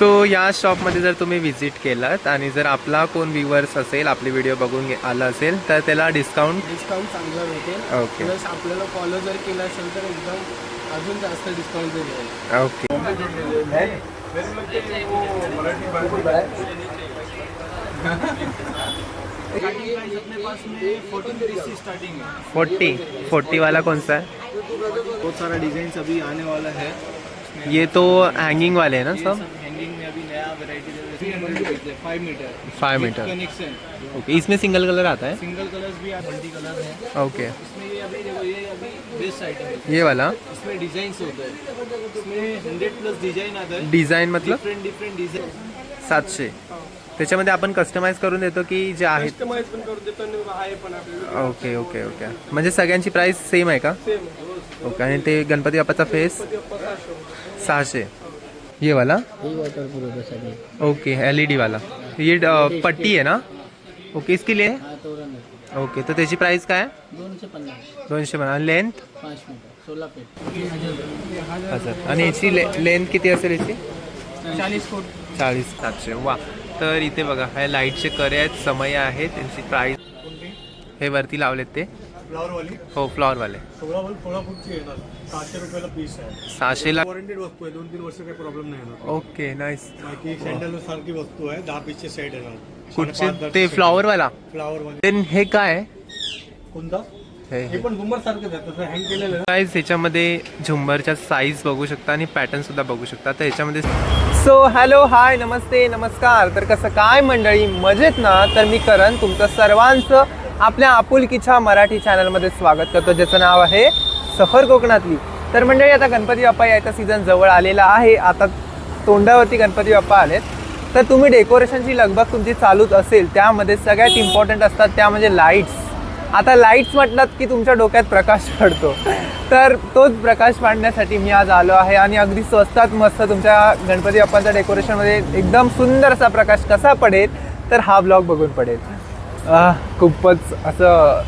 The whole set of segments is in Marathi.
सो या शॉपमध्ये जर तुम्ही व्हिजिट केलात आणि जर आपला कोण व्ह्युअर्स असेल आपली व्हिडिओ बघून आला असेल तर त्याला डिस्काउंट डिस्काउंट चांगला भेटेल. ओके प्लस आपल्याला फॉलो जर केला असेल तर एकदम अजून जास्त डिस्काउंट भेटेल. ओके फोर्टी फोर्टी वाला कौन सा है बहुत सारा डिजाइन अभी आने वाला है. ये तो हैंगिंग वाले हैं ना सब? Five meter five meter connection okay इसमें सिंगल कलर आता है? सिंगल कलर्स भी मल्टी कलर है। ओके इसमें ये अभी देखो ये अभी बेस्ट आइटम है। ये वाला? इसमें डिजाइन होता है। इसमें हंड्रेड प्लस डिजाइन आता है। डिझाईन मतलब? डिफरेंट डिफरेंट डिझाइन सातशे. त्याच्यामध्ये आपण कस्टमाइज करून देतो की जे आहे ओके ओके ओके म्हणजे सगळ्यांची प्राइस सेम आहे का? ओके आणि ते गणपती बाप्पाचा फेस सहाशे. ये वाला? हे वॉटर प्रूफ सगळे ओके एल ई डी वाला। ये अ, पट्टी आहे ना? ओके इसकी ले हा तोरण आहे ओके तर त्याची प्राइस काय आहे दोनशे पन्नास दोनशे म्हणा लेंथ पाच मीटर सोळा पेट हजार आणि याची ले लेंथ किती असेल याची चाळीस फूट। चाळीस सातशे. वा. तर इथे बघा हे लाईटचे करे आहेत समय आहे त्यांची प्राइस हे वरती लावलेत ते. फ्लावर वाली हो फ्लॉवरवाले. सोळा सोळा फूटची येणार सहाशे रुपयाला पीस आहे. सहाशेला वॉरंटेड वस्तू आहे. दोन तीन वर्ष काही प्रॉब्लेम नाही येणार. ओके नाईस बाकी सँडल सारखी वस्तू आहे. दहा पीसचे सेट येणार कुठचे? ते फ्लॉवरवाला? देन हे काय आहे? कोणता? हे हे पण झुंबर सारखंच आहे. तसं हँग केलेलं आहे. गाईज ह्याच्यामध्ये झुंबरच्या साईज बघू शकता आणि पॅटर्न सुद्धा बघू शकता. तर ह्याच्यामध्ये सो हॅलो हाय नमस्ते नमस्कार. तर कसं काय मंडळी? मजेत ना? तर मी करण तुमचं सर्वांचं आपल्या आपुलकीच्या मराठी चॅनलमध्ये स्वागत करतो. ज्याचं नाव आहे सफर कोकणातली. तर मंडळी आता गणपती बाप्पा याचा सीझन जवळ आलेला आहे. आता तोंडावरती गणपती बाप्पा आलेत. तर तुम्ही डेकोरेशनची लगबग तुमची चालूच असेल. त्यामध्ये सगळ्यात इम्पॉर्टंट असतात त्या म्हणजे लाईट्स आता लाईट्स म्हटलात की तुमच्या डोक्यात प्रकाश पडतो. तर तोच प्रकाश पाडण्यासाठी मी आज आलो आहे आणि अगदी स्वस्तात मस्त तुमच्या गणपती बाप्पांच्या डेकोरेशनमध्ये एकदम सुंदर असा प्रकाश कसा पडेल तर हा ब्लॉग बघून पडेल. खूपच असं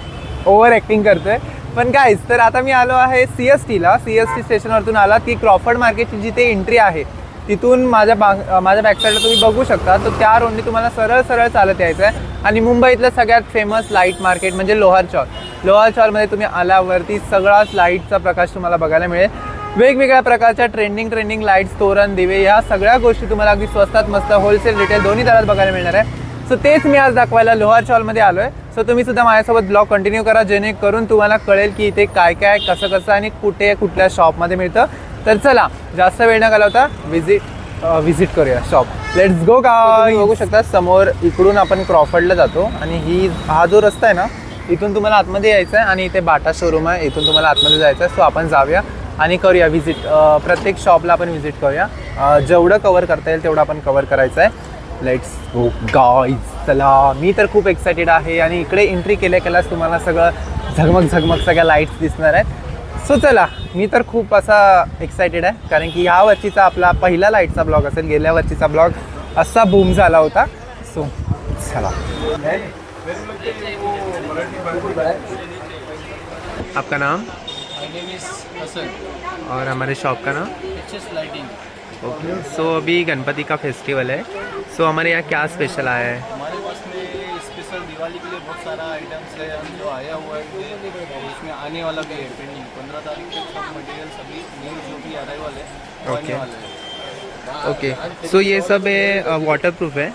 ओव्हर ॲक्टिंग करतोय. पण कायच तर आता मी आलो आहे सी एस टीला सी एस टी स्टेशनवरतून आलात की क्रॉफर्ड मार्केटची जिथे एंट्री आहे तिथून माझ्या बा माझ्या बॅकसाईडला तुम्ही बघू शकता. तर त्या रोडने तुम्हाला सरळ सरळ चालत यायचं आहे आणि मुंबईतलं सगळ्यात फेमस लाइट मार्केट म्हणजे लोहार चौक. लोहार चौकमध्ये तुम्ही आल्यावरती सगळाच लाईटचा प्रकाश तुम्हाला बघायला मिळेल. वेगवेगळ्या प्रकारच्या ट्रेंडिंग ट्रेंडिंग लाईट्स तोरण दिवे या सगळ्या गोष्टी तुम्हाला अगदी स्वस्तात मस्त होलसेल रिटेल दोन्ही दरात बघायला मिळणार आहे. सो तेच मी आज दाखवायला लोहार चॉलमध्ये आलो आहे सो तुम्ही सुद्धा माझ्यासोबत ब्लॉग कंटिन्यू करा जेणेकरून तुम्हाला कळेल की इथे काय काय कसं कसं आणि कुठे कुठल्या शॉपमध्ये मिळतं. तर चला जास्त वेळ न घालवता विजिट व्हिजिट करूया शॉप लेट्स गो का बघू शकता समोर इकडून आपण क्रॉफर्डला जातो आणि ही हा जो रस्ता आहे ना इथून तुम्हाला आतमध्ये यायचं आहे आणि इथे बाटा शोरूम आहे. इथून तुम्हाला आतमध्ये जायचं आहे. सो आपण जाऊया आणि करूया व्हिजिट प्रत्येक शॉपला आपण व्हिजिट करूया. जेवढं कवर करता येईल तेवढं आपण कवर करायचं आहे. लेट्स गो गाईज चला मी तर खूप एक्सायटेड आहे आणि इकडे एंट्री केल्या केल्यास तुम्हाला सगळं झगमग झगमग सगळ्या लाईट्स दिसणार आहेत. सो चला मी तर खूप असा एक्सायटेड आहे कारण की ह्या वर्षीचा आपला पहिला लाईटचा ब्लॉग असेल गेल्या वर्षीचा ब्लॉग असा बूम झाला होता. सो चला. आपका नाम? और हमारे शॉप का नाम? लाइटिंग ओके सो अभी गणपति का फेस्टिवल है। सो so, हमारे यहाँ क्या स्पेशल आया है? हमारे पास में स्पेशल दिवाली के लिए बहुत सारा आइटम्स है। हम जो आया हुआ है उसमें आने वाला भी है पेंडिंग पंद्रह तारीख तक सब मटेरियल सभी न्यू जो भी अराइवल है आने. वाला है। ओके सो ये सब है वाटर प्रूफ है? ये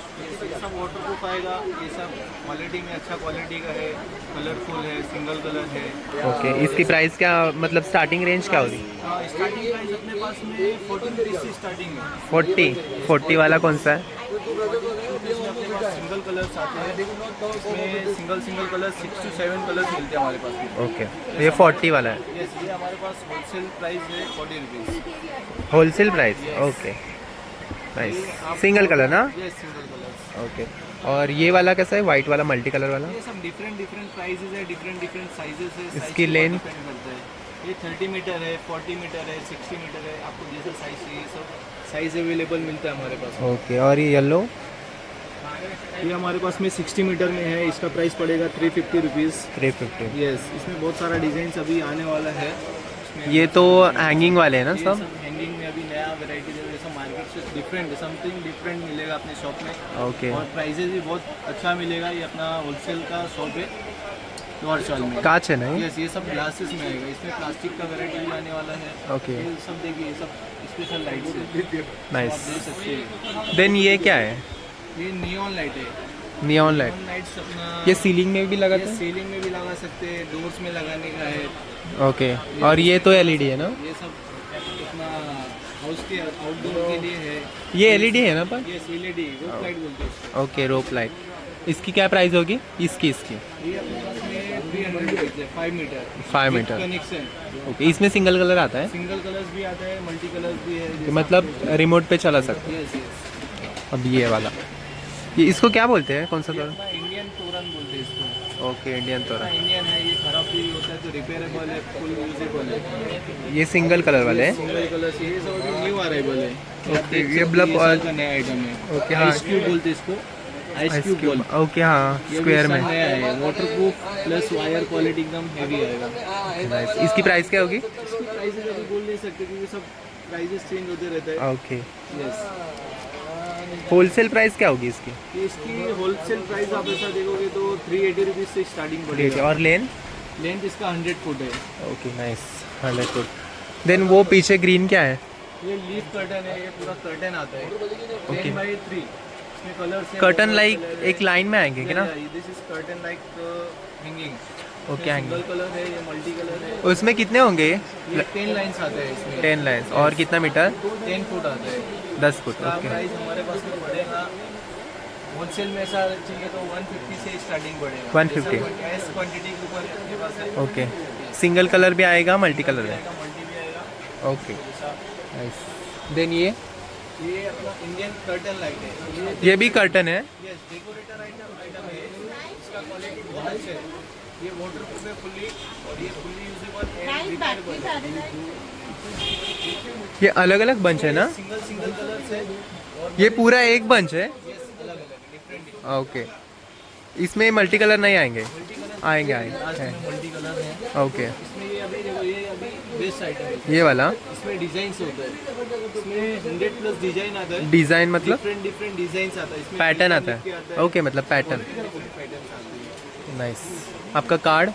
सब वाटर प्रूफ आएगा ये सब क्वालिटी में अच्छा क्वालिटी का है कलरफुल है सिंगल कलर है। ओके इसकी प्राइस क्या मतलब स्टार्टिंग रेंज क्या होगी? स्टार्टिंग प्राइस अपने पास में फोर्टीन रुपीज़ से स्टार्टिंग है। फोर्टी फोर्टी वाला कौन सा है? सिंगल कलर्स आते हैं। Single single colour six two seven colours मिलते हैं हमारे पास ओके ये फोर्टी वाला है। यस ये हमारे पास होलसेल प्राइस है forty rupees wholesale price okay nice single colour ना? ये सिंगल कलर ओके और ये वाला कैसा है? वाइट वाला मल्टी कलर वाला? ये सब डिफरेंट डिफरेंट प्राइजेस है डिफरेंट डिफरेंट साइजेस है इसकी depend करता है। ये थर्टी मीटर है फोर्टी मीटर है सिक्सटी मीटर है आपको जैसा साइज़ चाहिए सब साइज़ अवेलेबल मिलता है हमारे पास। ओके और ये येलो ये हमारे पास में सिक्सटी मीटर में है इसका प्राइस पड़ेगा three fifty rupees three fifty yes इसमें बहुत सारा डिज़ाइन अभी आने वाला है। ये तो हैंगिंग वाले हैं ना सब? हैंगिंग में अभी नया वेराइटी कुछ डिफरेंट समथिंग डिफरेंट मिलेगा अपने शॉप में। ओके और प्राइजेस भी बहुत अच्छा मिलेगा ये अपना होलसेल का शॉप है काच है ना ये? यस ये सब ग्लासेस में आएगा। इसमें प्लास्टिक का वेराइटी भी आने वाला है। ओके ये सब देखिए ये सब स्पेशल लाइट है। नाइस हैं। देन ये क्या है? ये नियॉन लाइट है। नियॉन लाइट ये सीलिंग में भी लगाते ये सीलिंग में भी लगा सकते हैं। डोर्स में लगाने का है। हैं ओके और ये तो एलईडी है ना? ये सब अपना हाउस के आउटडोर के लिए है। ये एलईडी है ना पर? ये एलईडी रूफ लाइट बोलते हैं ओके रोप लाइट इसकी क्या प्राइस होगी? इसकी इसकी. ये अपने पास में थ्री हंड्रेड है five meter meter connection okay इसमें सिंगल कलर आता है? सिंगल कलर्स भी आता है मल्टी कलर्स भी है मतलब रिमोट पे चला सकते यस यस हैं अब ये वाला. ये इसको क्या बोलते हैं? कौन सा कलर अपना इंडियन तोरन बोलते हैं इसको ओके इंडियन तो इंडियन है ये खराब भी होता है तो रिपेयरेबल है फुल यूजेबल है। ये सिंगल कलर वाले हैं? सिंगल कलर्स ये सब न्यू अराइवल है। ओके, ये मतलब, साल का नया आइटम है। ओके, हाँ। आइस क्यूब बोलते हैं इसको। आइस क्यूब बोल ओके हाँ। स्क्वायर में। नया है। Waterproof plus wire quality एकदम हैवी आएगा. इसकी प्राइस क्या होगी? इसकी प्राइसेस अभी बोल नहीं सकते क्योंकि सब प्राइसेस चेंज होते रहते हैं। ओके यस होलसेल प्राइस क्या होगी इसकी? इसकी होलसेल प्राइस आप ऐसा देखोगे तो थ्री एटी रुपीज़ से स्टार्टिंग पड़ेगा। और लेन लेंथ इसका हंड्रेड फुट है। Okay nice hundred foot then वो पीछे ग्रीन क्या है? ये लीफ कर्टन है ये पूरा कर्टन आता है. टेन बाई थ्री इसमें कर्टन लाइक एक लाइन में आएँगे कि ना? This is curtain like hanging okay single colour है ये मल्टी कलर है। उसमें कितने होंगे? ये टेन लाइंस आते हैं इसमें। टेन लाइन्स और कितना मीटर? टेन फुट आता है। दस फुट ओके प्राइस हमारे पास में होलसेल में ऐसा चाहिए तो 150 से स्टार्टिंग पड़ेगा। 150 कैश क्वांटिटी के ऊपर अपने पास है। ओके सिंगल कलर भी आएगा मल्टी कलर में मल्टी भी आएगा। ओके नाइस देन ये? ये अपना इंडियन कर्टन लाइट है। ये भी कर्टन है? यस डेकोरेटर आइटम आइटम है। इसका क्वालिटी बहुत अच्छा है। ये वाटर प्रूफ है फुल्ली और ये फुल्ली यूजेबल रिपेयरेबल ये अलग अलग बंच है ना? सिंगल सिंगल कलर्स है ये पूरा एक बंच है? ओके इसमें मल्टी कलर नहीं आएँगे? आएँगे आएँगे। ओके ये वाला? इसमें डिज़ाइन होता है। इसमें हंड्रेड प्लस डिज़ाइन आता है। डिज़ाइन मतलब? डिफरेंट डिफरेंट डिज़ाइन आता है। इसमें पैटर्न आता है। ओके मतलब पैटर्न नाइस आपका कार्ड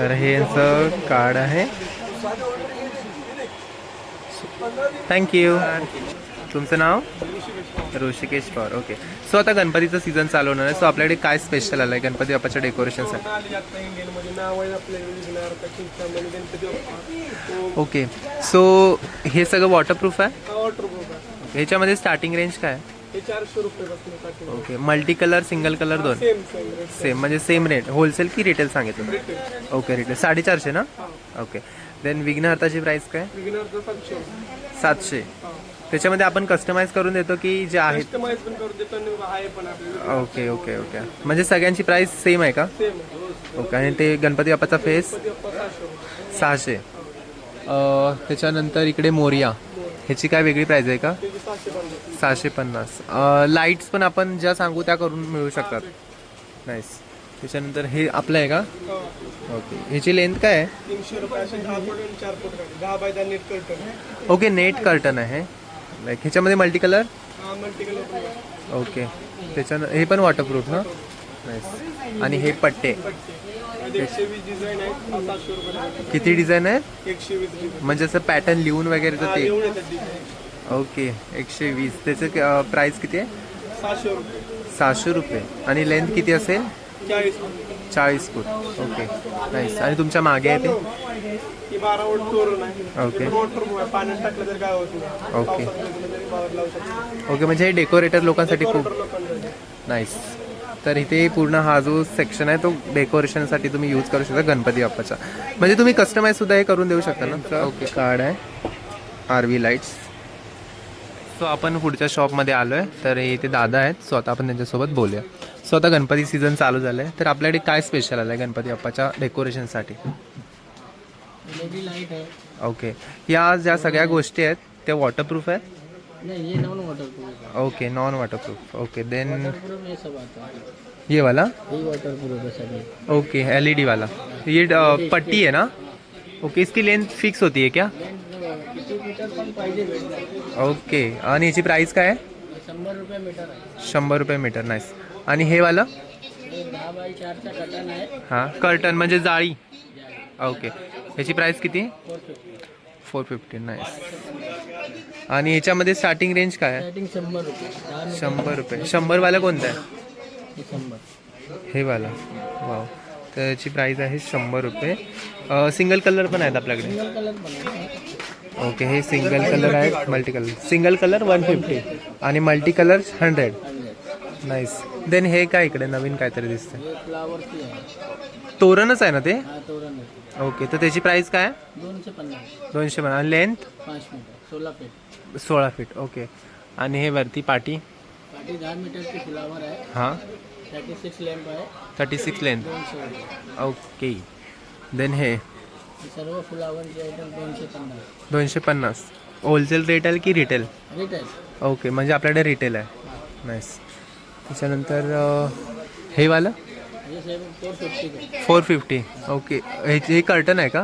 तर हे यांचं कार्ड आहे. थँक्यू तुमचं नाव? ऋषिकेश पवार ओके सो आता गणपतीचं सीझन चालू होणार आहे. सो आपल्याकडे काय स्पेशल आलं आहे गणपती बाप्पाच्या डेकोरेशनसाठी ओके सो हे सगळं वॉटरप्रूफ आहे? ह्याच्यामध्ये स्टार्टिंग रेंज काय आहे? चारशे रुपये okay multi colour single colour दोन? सेम सेम सेम म्हणजे सेम रेट होलसेल की रिटेल सांगितलं? ओके रिटेल साडेचारशे ना? ओके देन विघ्नहर्ताची प्राइस काय? सातशे. त्याच्यामध्ये आपण कस्टमाइज करून देतो की जे आहे? ओके ओके ओके म्हणजे सगळ्यांची प्राइस सेम आहे का? ओके आणि ते गणपती बाप्पाचा फेस सहाशे त्याच्यानंतर इकडे मोरिया. ह्याची काय वेगळी प्राईज आहे का? सहाशे पन्नास. लाईट्स पण आपण ज्या सांगू त्या करून मिळू शकतात. नाईस त्याच्यानंतर हे आपलं आहे का? ओके ह्याची लेंथ काय आहे? ओके नेट कर्टन आहे. लाईक ह्याच्यामध्ये मल्टी कलर ओके त्याच्यानं हे पण वॉटरप्रूफ ना नाईस आणि हे पट्टे. किती डिझाईन आहे म्हणजे असं पॅटर्न लिहून वगैरे तर ते ओके एकशे वीस. त्याचं प्राईस किती आहे? सहाशे रुपये. आणि लेंथ किती असेल? चाळीस फूट. ओके नाईस आणि तुमच्या मागे आहे ते? ओके. ओके. ओके म्हणजे हे डेकोरेटर लोकांसाठी खूप नाईस तर इथे पूर्ण हा जो सेक्शन आहे तो डेकोरेशनसाठी तुम्ही यूज करू शकता गणपती बाप्पाचा. म्हणजे तुम्ही कस्टमाइज सुद्धा हे करून देऊ शकता ना? ओके कार्ड आहे. आर व्ही लाईट्स सो आपण पुढच्या शॉपमध्ये आलो आहे तर हे इथे दादा आहेत. सो आता आपण त्यांच्यासोबत बोलूया. सो आता गणपती सीझन चालू झालं आहे तर आपल्याकडे काय स्पेशल आलं आहे गणपती बाप्पाच्या डेकोरेशनसाठी ओके या ज्या सगळ्या गोष्टी आहेत त्या वॉटरप्रूफ आहेत? नहीं ये non waterproof okay non okay then water सब आता है। ये वाला? ये वाटर प्रूफ है सभी ओके एलईडी वाला। ये पट्टी है ना? ओके इसकी लेंथ फिक्स होती है क्या? ओके आणि याची प्राईस काय आहे? शंभर रुपये मीटर शंभर रुपये मीटर नाईस आणि हे वालं? हे हाँ कर्टन म्हणजे जाळी. ओके याची प्राईस किती? Four fifty four fifty nice आणि याच्यामध्ये स्टार्टिंग रेंज काय आहे? स्टार्टिंग शंभर रुपये. दहा मीटर शंभर रुपये. शंभरवाला कोणता आहे? हे शंभर. हे वाला. वाव. तर याची प्राईस आहे शंभर रुपये. सिंगल कलर पण आहेत आपल्याकडे? सिंगल कलर पण आहे. ओके हे सिंगल कलर आहे multi colour single colour one fifty आणि multi colour hundred nice then हे काय इकडे? नवीन काहीतरी दिसतंय. हे फ्लावरची आहे. तोरणच आहे ना ते? हा तोरण आहे. ओके तर त्याची प्राईस काय आहे? दोनशे पन्नास. दोनशे पण लेंथ पाच मीटर सोळा फीट सोळा फीट ओके आणि हे वरती पाटी? पाठी दहा मीटरची फ्लावर आहे. हां. थर्टी सिक्स लॅम्प आहे. Thirty six length okay then हे? सर्व आयटम दोनशे पन्नास. दोनशे पन्नास. होलसेल रेट आहे की रिटेल रिटेल ओके म्हणजे आपल्याकडे रिटेल आहे. नाईस त्याच्यानंतर हे वालं? फोर फिफ्टी ओके हे हे कर्टन आहे का?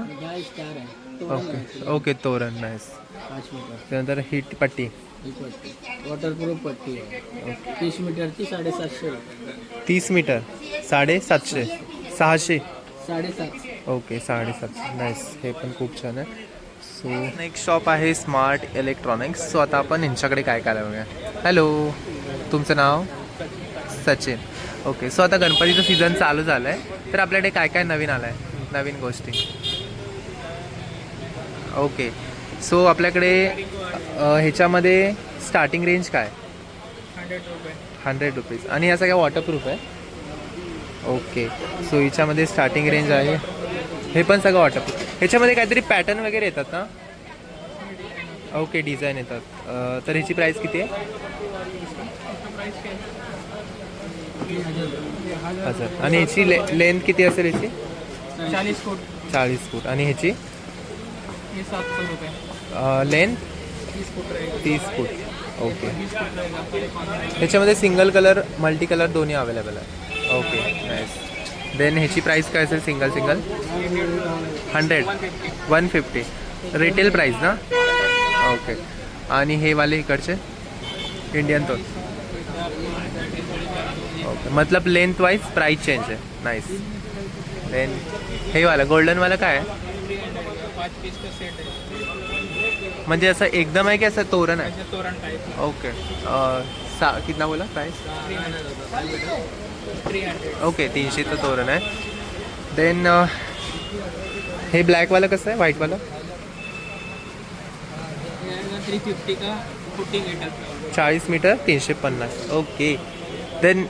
ओके ओके तोरण नाईस पाच मीटर त्यानंतर हीट पट्टी. ही पट्टी वॉटरप्रूफ पट्टी. आहे तीस मीटरची साडेसातशे. रुपये तीस मीटर साडेसातशे सहाशे. साडेसातशे. ओके साडेसातशे. नाईस हे पण खूप छान आहे. सो नेक्स्ट शॉप आहे स्मार्ट इलेक्ट्रॉनिक्स सो आता आपण यांच्याकडे काय काय बघूया. हॅलो तुमचं नाव? सचिन. ओके सो आता गणपतीचं सीझन चालू झालं आहे तर आपल्याकडे काय काय नवीन आलं आहे नवीन गोष्टी. ओके. सो आपल्याकडे ह्याच्यामध्ये स्टार्टिंग रेंज काय? हंड्रेड रुपीज आणि या सगळ्या वॉटरप्रूफ आहे? ओके. सो हिच्यामध्ये स्टार्टिंग रेंज आहे. हे पण सगळं वॉटरप्रूफ ह्याच्यामध्ये काहीतरी पॅटर्न वगैरे येतात ना ओके डिझाईन येतात. तर ह्याची प्राईस किती आहे? हजार. आणि ह्याची ले लेंथ किती असेल ह्याची? चाळीस फूट. चाळीस फूट. आणि ह्याची? हे सातशे रुपये. लेंथ तीस फूट रहेगा तीस फूट. ओके. ह्याच्यामध्ये सिंगल कलर मल्टी कलर दोन्ही अवेलेबल आहे ओके नाईस देन ह्याची प्राईस काय असेल single single? Hundred. One fifty. Retail price ना? ओके. आणि हे वाले इकडचे? इंडियन तो ओके. मतलब लेंथ वाईज प्राईस चेंज आहे. नाईस देन हे वाला गोल्डनवाला काय आहे? पाच पीस का सेट है म्हणजे असं एकदम आहे की असं तोरण आहे? तोरण टाइप ओके सा कितना बोला? प्राईस थ्री हंड्रेड ओके तीनशेचं तोरण आहे. देन हे ब्लॅकवालं कसं आहे? व्हाईटवालं थ्री फिफ्टी का फोर्टी मीटर चाळीस मीटर तीनशे पन्नास. Okay then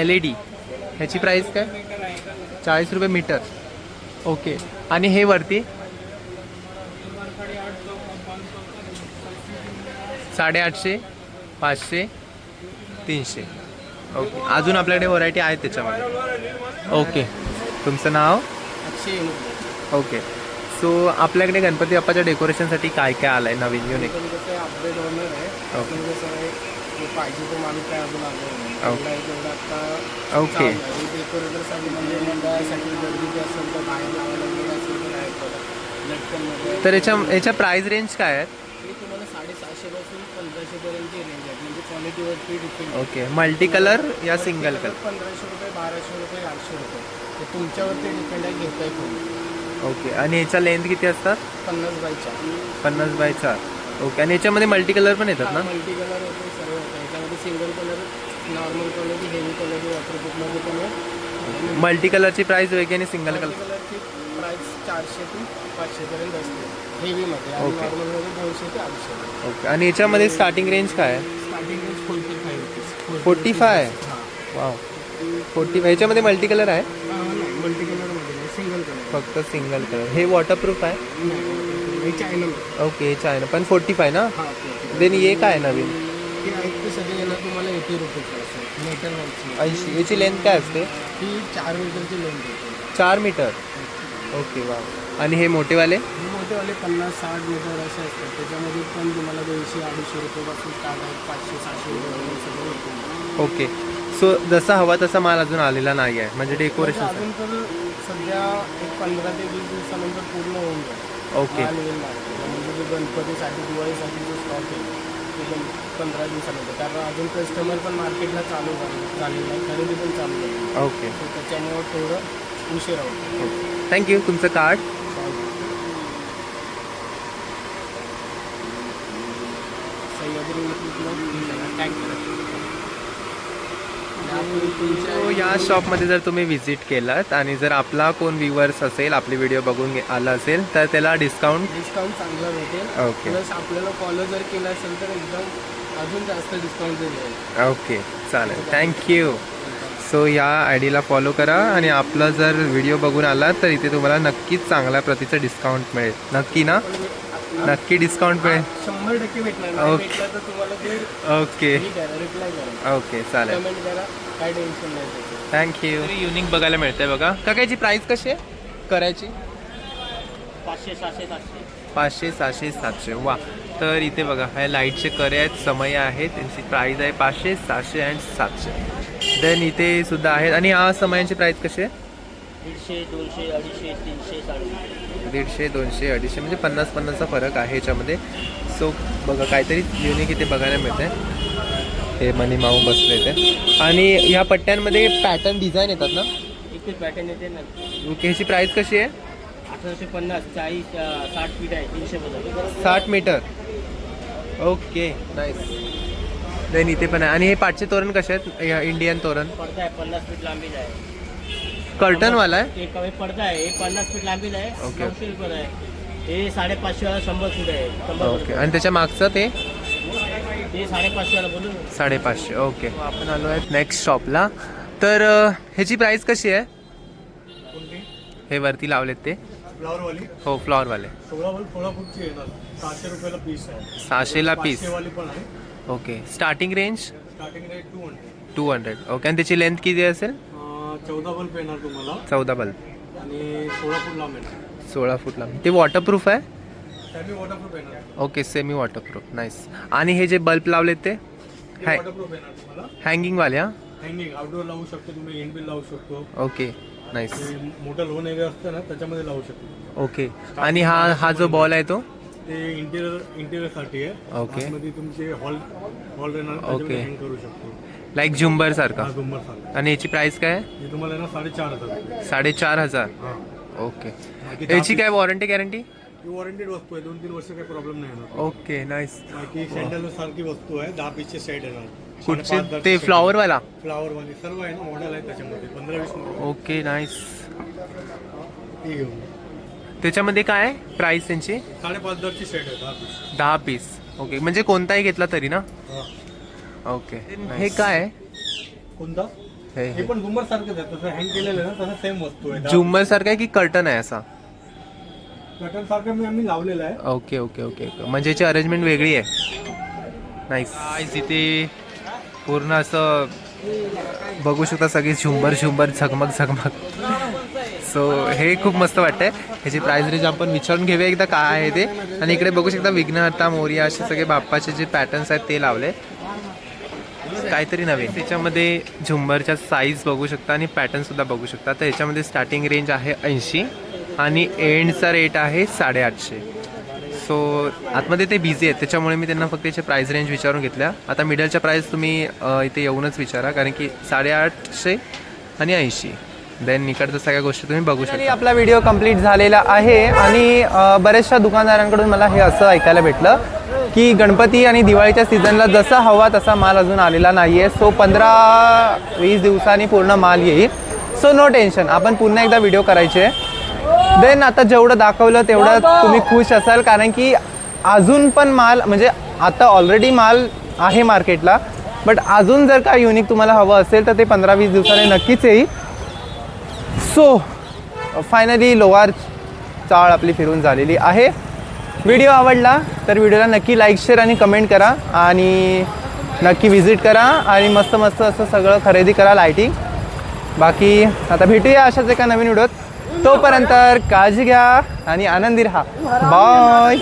L E D ह्याची प्राईस काय? चाळीस रुपये मीटर ओके आणि हे वरती साढ़े आठ सौ पाँच सौ साडेआठशे पाचशे तीनशे. ओके. अजून आपल्याकडे व्हरायटी आहेत त्याच्यामध्ये. ओके. तुमचं नाव? ओके. सो आपल्याकडे गणपती बाप्पाच्या डेकोरेशनसाठी काय काय आलं आहे नवीन युनिक अपडेट होणार आहे. ओके. आहे पाहिजे तो माणूस काय अजून आलो डेकोरेटरसाठी म्हणजे मंडळासाठी गर्दीचे असेल तर बाहेर लावायला वगैरे असेल तर आहे याच्या याच्या प्राईस रेंज काय आहेत? साडेसहाशेपासून पंधराशेपर्यंतची रेंज आहे. म्हणजे क्वालिटीवरती डिपेंड ओके. मल्टी कलर या सिंगल कलर पंधराशे रुपये बाराशे रुपये आठशे रुपये. ते तुमच्यावरती डिपेंड आहे घेताय कोणी? ओके. आणि याच्या लेंथ किती असतात? पन्नास बायच्या पन्नास बाय चार. ओके. आणि याच्यामध्ये मल्टी कलर पण येतात ना? मल्टी कलर वगैरे सर्व होतं याच्यामध्ये single colour normal quality heavy quality वॉटरप्रूफमध्ये पण आहे. मल्टी कलरची प्राईस वेगळी आणि सिंगल कलर कलरची प्राईस चारशे ते पाचशेपर्यंत असते. हेवीमध्ये आणि. नॉर्मलमध्ये दोनशे ते अडीचशे. ओके आणि याच्यामध्ये स्टार्टिंग रेंज काय आहे? Starting range forty five rupees forty five हां. वाव फोर्टी फाय याच्यामध्ये मल्टी कलर आहे? मल्टी कलरमध्ये नाही. सिंगल कलर फक्त सिंगल कलर हे वॉटरप्रूफ आहे? हे चायना ओके हे आहे ना. पण फोर्टी फाय ना? हां देन ये काय नवीन? हे आहेत ते सगळे येणार तुम्हाला एटी रुपीज असं मेटल वर्कची ऐंशी. याची लेंथ काय असते? ही चार मीटरची लेंथ येते चार मीटर ओके वा आणि हे मोठेवाले? हे मोठेवाले पन्नास साठ मीटर असे असतात. त्याच्यामध्ये पण तुम्हाला दोनशे अडीचशे रुपयेपासून स्टार्ट आहेत. पाचशे सहाशे रुपये सगळं ओके. सो जसा हवा तसा माल अजून आलेला नाही आहे. म्हणजे म्हणजे डेकोरेशन अजून तर सध्या एक पंधरा ते वीस दिवसानंतर पूर्ण होऊन जाईल. ओके. माल येईल. म्हणजे जो गणपतीसाठी दिवाळीसाठी जो स्टॉक आहे ते पण पंधरा दिवसानंतर. कारण अजून कस्टमर पण मार्केटला चालू झाले झालेलं आहे खरेदी पण चालू झाली ओके. त्याच्यामुळं थोडं उशीर होतो. थँक्यू तुमचं कार्ड सह्याद्री टॅग या शॉपमध्ये जर तुम्ही व्हिजिट केलात आणि जर आपला कोण व्ह्युअर्स असेल आपली व्हिडिओ बघून गे- आला असेल तर त्याला डिस्काउंट डिस्काउंट चांगला भेटेल. ओके प्लस आपल्याला फॉलो जर केला असेल तर एकदम अजून जास्त डिस्काउंट देईल. ओके चालेल. थँक्यू सो या आय डीला फॉलो करा आणि आपला जर व्हिडिओ बघून आला तर इथे तुम्हाला नक्कीच चांगल्या प्रतीचं डिस्काउंट मिळेल. नक्की ना? नक्की डिस्काउंट मिळेल. शंभर टक्के भेटणार ओके. ओके. ओके चालेल. काय टेन्शन नाही थँक्यू युनिक बघायला मिळतंय बघा. काकाची प्राईस कशी आहे? करायची? पाचशे सहाशे सातशे. पाचशे सहाशे सातशे. वा. तर इथे बघा हे लाईटचे करे आहेत समय आहेत. त्यांची प्राईस आहे पाचशे सहाशे अँड सातशे. देन इथे सुद्धा आहेत. आणि या समयांची प्राईस कशी आहे? दीडशे दोनशे अडीचशे तीनशे दीडशे दोनशे अडीचशे म्हणजे पन्नास पन्नासचा फरक आहे याच्यामध्ये. सो बघा काहीतरी युनिक इथे बघायला मिळते हे मनी माऊ बसले ते आणि ह्या पट्ट्यांमध्ये पॅटर्न डिझाईन येतात ना? पॅटर्न येते ना. ओके ह्याची प्राईस कशी आहे? अठराशे पन्नास चाळीस साठ फीट आहे तीनशे साठ मीटर ओके नाईस देन इथे पण आहे. आणि हे पाठचे तोरण कसे आहेत? इंडियन तोरण. पडदा आहे पन्नास फीट लांबीला आहे. कर्टनवाला आहे? एक हे पडदा आहे हे पन्नास फीट लांबीला आहे. ओके. नऊशे आहे. हे साडेपाचशे वाला शंभर फूट आहे शंभर ओके. आणि त्याच्या मागचं ते? हे साडेपाचशे वाला बोलू. साडेपाचशे. ओके. आपण आलो आहे नेक्स्ट शॉपला तर अ, ह्याची प्राईस कशी आहे? हे वरती लावलेत ते. फ्लावरवाली हो फ्लॉवरवाले सोळा सोळा फूटची येणार सहाशे रुपयाला पीस आहे. सहाशेला पीस पाचशेवाली पण आहे. Okay starting range starting rate two hundred two hundred okay आणि त्याची लेंथ किती असेल? चौदा बल्ब येणार तुम्हाला. चौदा बल्ब. आणि सोळा फूट लांब येणार. सोळा फूटला ते वॉटरप्रूफ आहे? सेमी वॉटरप्रूफ येणार. ओके सेमी वॉटरप्रूफ नाईस आणि हे जे बल्ब लावलेत ते? हाय वॉटरप्रूफ येणार तुम्हाला. हँगिंगवाले हां? हँगिंग आउटडोर लावू शकतो तुम्ही इनबिल लावू शकतो. ओके नाईस ते मोठं लोन वगैरे असतं ना त्याच्यामध्ये लावू शकतो. ओके आणि हा हा जो बॉल आहे तो? ते इंटिरियर इंटिरियरसाठी आहे. ओके. आतमध्ये तुमचे हॉल हॉल येणार ओके. त्याच्यामध्ये हँग करू शकतो. लाईक झुंबर सारखा? हा झुंबर सारखा. आणि याची प्राइस काय आहे? हे तुम्हाला ना साडेचार हजार रुपये. साडेचार हजार? हा. ओके बाकी याची काय वॉरंटी गॅरंटी ही वॉरंटेड वस्तू आहे. दोन तीन वर्ष काही प्रॉब्लेम नाही येणार. ओके नाईस बाकी सँडल सारखी वस्तू आहे. दहा पीसचे सेट येणार कुठचे? ते फ्लॉवरवाला फ्लावर वाली सर्व आहे ना मॉडेल आहे त्याच्यामध्ये. पंधरा वीस model. ओके नाईस ती घेऊन. त्याच्यामध्ये काय आहे? प्राइस त्यांची? साडेपाच हजारची सेट आहे दहा पीस दहा पीस ओके म्हणजे कोणताही घेतला तरी ना? ओके हे काय आहे? कोणता? हे हे. पण झुंबर सारखंच आहे तसं हँग केलेलं आहे ना तसं सेम वस्तू आहे झुंबर सारखं आहे की कर्टन आहे असा? कटन सारखं मी आम्ही लावलेलं आहे. ओके ओके ओके ओके म्हणजे याची अरेंजमेंट वेगळी आहे. नाईस इथे पूर्ण असं बघू शकता सगळी झुंबर झुंबर झगमग झगमग सो हे खूप मस्त वाटतंय. ह्याची प्राईज रेंज आपण विचारून घेऊया एकदा काय आहे ते. आणि इकडे बघू शकता विघ्नहर्ता मोर्या असे सगळे बाप्पाचे जे पॅटर्न्स आहेत ते लावले. काहीतरी नवीन. त्याच्यामध्ये झुंबरच्या साईज बघू शकता आणि पॅटर्न सुद्धा बघू शकता. तर ह्याच्यामध्ये स्टार्टिंग रेंज आहे ऐंशी आणि एंडचा रेट आहे साडेआठशे. सो आतमध्ये ते बिझी आहेत. त्याच्यामुळे मी त्यांना फक्त याचे प्राईस रेंज विचारून घेतल्या. आता मिडलच्या प्राईस तुम्ही इथे येऊनच विचारा. कारण की साडेआठशे आणि ऐंशी. देन इकडच्या सगळ्या गोष्टी तुम्ही बघू शकता. आपला व्हिडिओ कंप्लीट झालेला आहे आणि बऱ्याचशा दुकानदारांकडून मला हे असं ऐकायला भेटलं की गणपती आणि दिवाळीच्या सीझनला जसा हवा तसा माल अजून आलेला नाही आहे सो पंधरा वीस दिवसांनी पूर्ण माल येईल. सो नो टेन्शन आपण पुन्हा एकदा व्हिडिओ करायचे. देन आता जेवढं दाखवलं तेवढं तुम्ही खुश असाल कारण की अजून पण माल म्हणजे आता ऑलरेडी माल आहे मार्केटला बट अजून जर काय युनिक तुम्हाला हवं असेल तर ते पंधरा वीस दिवसांनी नक्कीच येईल. सो फायनली लोवार चाळ आपली फिरून झालेली आहे. व्हिडिओ आवडला तर व्हिडिओला नक्की लाईक शेअर आणि कमेंट करा आणि नक्की व्हिजिट करा आणि मस्त मस्त असं सगळं खरेदी करा लायटिंग बाकी आता भेटूया अशाच एका नवीन व्हिडिओत तोपर्यंत काळजी घ्या आणि आनंदी राहा. बाय